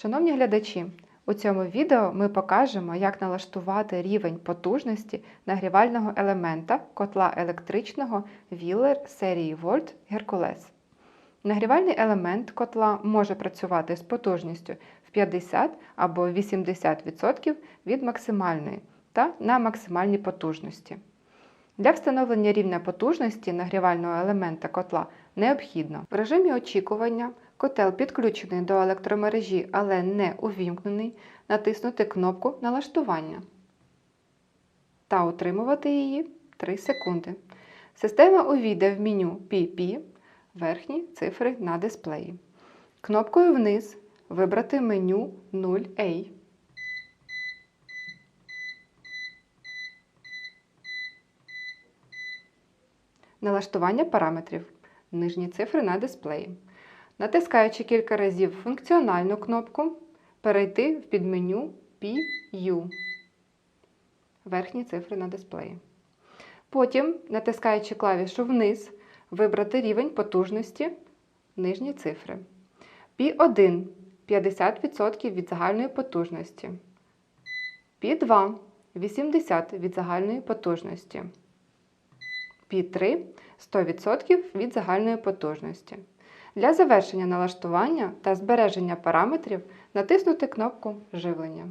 Шановні глядачі, у цьому відео ми покажемо, як налаштувати рівень потужності нагрівального елемента котла електричного Wheeler серії Volt Hercules. Нагрівальний елемент котла може працювати з потужністю в 50 або 80% від максимальної та на максимальній потужності. Для встановлення рівня потужності нагрівального елемента котла необхідно в режимі очікування котел підключений до електромережі, але не увімкнений, натиснути кнопку налаштування та утримувати її 3 секунди. Система увійде в меню PP, верхні цифри на дисплеї. Кнопкою вниз вибрати меню 0A. Налаштування параметрів. Нижні цифри на дисплеї. Натискаючи кілька разів функціональну кнопку, перейти в підменю PU. Верхні цифри на дисплеї. Потім, натискаючи клавішу вниз, вибрати рівень потужності нижні цифри. P1 50% від загальної потужності. P2 80% від загальної потужності. P3 100% від загальної потужності. Для завершення налаштування та збереження параметрів натиснути кнопку Живлення.